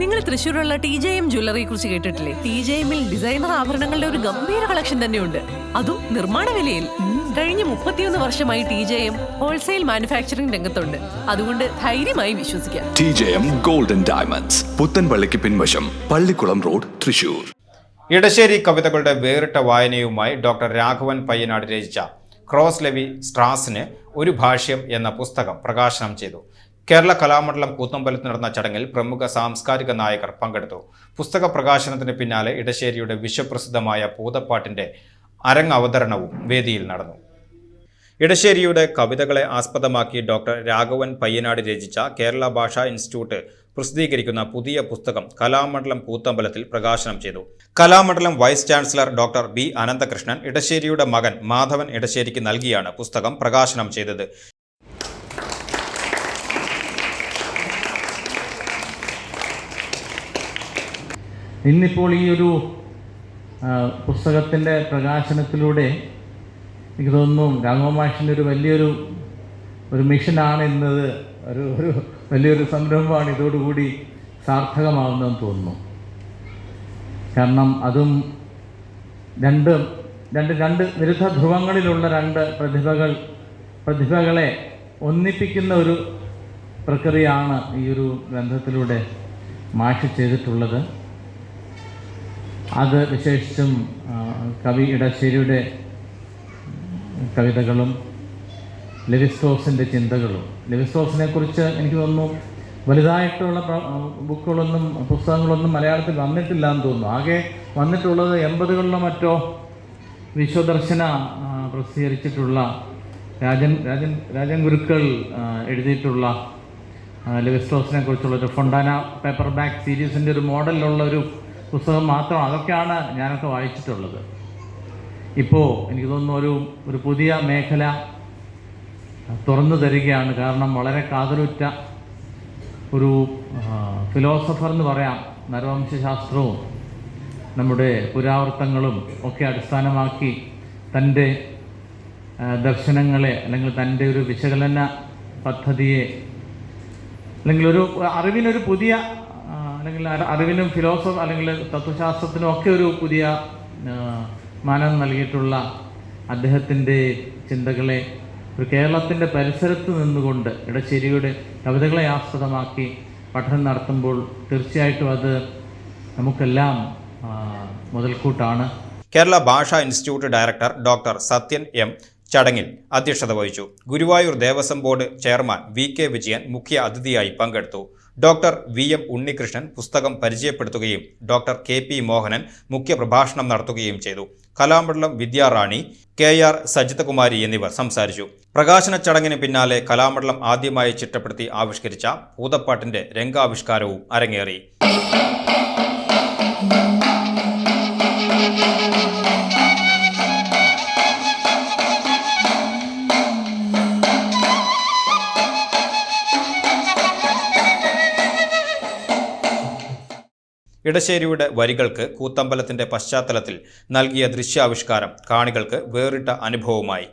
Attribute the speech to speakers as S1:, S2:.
S1: നിങ്ങൾ തൃശ്ശൂരുള്ള T J M ജ്വല്ലറിയെ കുറിച്ച് കേട്ടിട്ടില്ലേ? ടി ജെ എമ്മിൽ ഡിസൈനർ ആഭരണങ്ങളുടെ ഒരു ഗംഭീര കളക്ഷൻ തന്നെയുണ്ട്. അതും നിർമ്മാണ വിലയിൽ. കഴിഞ്ഞ മുപ്പത്തിയൊന്ന് വർഷമായി T J M wholesale manufacturing രംഗത്തുണ്ട്. അതുകൊണ്ട് ധൈര്യമായി വിശ്വസിക്കാം.
S2: T J M golden diamonds പുത്തൻപള്ളിക്ക് പിൻവശം പള്ളിക്കുളം റോഡ് തൃശൂർ
S3: ഇടശ്ശേരി കവിതകളുടെ വേറിട്ട വായനയുമായി ഡോക്ടർ രാഘവൻ പയ്യനാട് രചിച്ച ക്രോസ് ലെവി സ്ട്രാസിന് ഒരു ഭാഷ്യം എന്ന പുസ്തകം പ്രകാശനം ചെയ്തു. കേരള കലാമണ്ഡലം കൂത്തമ്പലത്ത് നടന്ന ചടങ്ങിൽ പ്രമുഖ സാംസ്കാരിക നായകർ പങ്കെടുത്തു. പുസ്തക പ്രകാശനത്തിന് പിന്നാലെ ഇടശ്ശേരിയുടെ വിശ്വപ്രസിദ്ധമായ പൂതപ്പാട്ടിന്റെ അരങ്ങവതരണവും വേദിയിൽ നടന്നു. ഇടശ്ശേരിയുടെ കവിതകളെ ആസ്പദമാക്കി ഡോക്ടർ രാഘവൻ പയ്യനാട് രചിച്ച കേരള ഭാഷാ ഇൻസ്റ്റിറ്റ്യൂട്ട് പ്രസിദ്ധീകരിക്കുന്ന പുതിയ പുസ്തകം കലാമണ്ഡലം കൂത്തമ്പലത്തിൽ പ്രകാശനം ചെയ്തു. Kalamandalam vice chancellor doctor B. Ananthakrishnan ഇടശ്ശേരിയുടെ മകൻ മാധവൻ ഇടശ്ശേരിക്ക് നൽകിയാണ് പുസ്തകം പ്രകാശനം ചെയ്തത്.
S4: ഇന്നിപ്പോൾ ഈ ഒരു പുസ്തകത്തിന്റെ പ്രകാശനത്തിലൂടെ എനിക്ക് തോന്നുന്നു രാഘവമാഷിന്റെ ഒരു വലിയൊരു ഒരു മിഷനാണ് എന്നത് ഒരു ഒരു വലിയൊരു സംരംഭമാണ് ഇതോടുകൂടി സാർത്ഥകമാകുന്നതെന്ന് തോന്നുന്നു. കാരണം അതും രണ്ട് രണ്ട് രണ്ട് വിരുദ്ധ ധ്രുവങ്ങളിലുള്ള രണ്ട് പ്രതിഭകൾ പ്രതിഭകളെ ഒന്നിപ്പിക്കുന്ന ഒരു പ്രക്രിയയാണ് ഈ ഒരു ഗ്രന്ഥത്തിലൂടെ മാഷ് ചെയ്തിട്ടുള്ളത്. അത് വിശേഷിച്ചും കവി ഇടശ്ശേരിയുടെ കവിതകളും ലെവിസ്റ്റോസിന്റെ ചിന്തകളും. ലെവിസ്റ്റോസിനെ കുറിച്ച് എനിക്ക് തോന്നുന്നു വലുതായിട്ടുള്ള ബുക്കുകളൊന്നും പുസ്തകങ്ങളൊന്നും മലയാളത്തിൽ വന്നിട്ടില്ല എന്ന് തോന്നുന്നു. ആകെ വന്നിട്ടുള്ളത് എൺപതുകളിലോ മറ്റോ വിശ്വദർശന പ്രസിദ്ധീകരിച്ചിട്ടുള്ള രാജൻ രാജൻ രാജൻ ഗുരുക്കൾ എഴുതിയിട്ടുള്ള ലെവിസ്റ്റോസിനെ കുറിച്ചുള്ള ഒരു ഫൊണ്ടാന പേപ്പർ ബാക്ക് സീരീസിന്റെ ഒരു മോഡലിലുള്ള ഒരു പുസ്തകം മാത്രം അതൊക്കെയാണ് ഞാനൊക്കെ വായിച്ചിട്ടുള്ളത്. ഇപ്പോൾ എനിക്ക് തോന്നുന്നു ഒരു ഒരു പുതിയ മേഖല തുറന്നു തരികയാണ്. കാരണം വളരെ കാതലുറ്റ ഒരു ഫിലോസഫർ എന്ന് പറയാം നരവംശാസ്ത്രവും നമ്മുടെ പുരാവൃത്തങ്ങളും ഒക്കെ അടിസ്ഥാനമാക്കി തന്റെ ദർശനങ്ങളെ അല്ലെങ്കിൽ തന്റെ ഒരു വിശകലന പദ്ധതിയെ അല്ലെങ്കിൽ ഒരു അറിവിനൊരു പുതിയ അല്ലെങ്കിൽ അറി- അറിവിനും ഫിലോസഫ് അല്ലെങ്കിൽ തത്വശാസ്ത്രത്തിനും ഒക്കെ ഒരു പുതിയ മാനം നൽകിയിട്ടുള്ള അദ്ദേഹത്തിന്റെ ചിന്തകളെ ഒരു കേരളത്തിന്റെ പരിസരത്ത് നിന്നുകൊണ്ട് ഇടശ്ശേരിയുടെ കവിതകളെ ആസ്പദമാക്കി പഠനം നടത്തുമ്പോൾ തീർച്ചയായിട്ടും അത് നമുക്കെല്ലാം മുതൽക്കൂട്ടാണ്.
S3: Kerala Bhasha institute director doctor Sathyan M ചടങ്ങിൽ അധ്യക്ഷത വഹിച്ചു. Guruvayur Devaswom board chairman V K Vijayan മുഖ്യ അതിഥിയായി പങ്കെടുത്തു. ഡോക്ടർ വി എം ഉണ്ണികൃഷ്ണൻ പുസ്തകം പരിചയപ്പെടുത്തുകയും ഡോക്ടർ കെ പി മോഹനൻ മുഖ്യപ്രഭാഷണം നടത്തുകയും ചെയ്തു. കലാമണ്ഡലം വിദ്യാറാണി കെ ആർ സജിതകുമാരി എന്നിവർ സംസാരിച്ചു. പ്രകാശന ചടങ്ങിന് പിന്നാലെ കലാമണ്ഡലം ആദ്യമായി ചിട്ടപ്പെടുത്തി ആവിഷ്കരിച്ച പൂതപ്പാട്ടിന്റെ രംഗാവിഷ്കാരവും അരങ്ങേറി. ഇടശ്ശേരിയുടെ വരികൾക്ക് കൂത്തമ്പലത്തിന്റെ പശ്ചാത്തലത്തിൽ നൽകിയ ദൃശ്യാവിഷ്കാരം കാണികൾക്ക് വേറിട്ട അനുഭവമായി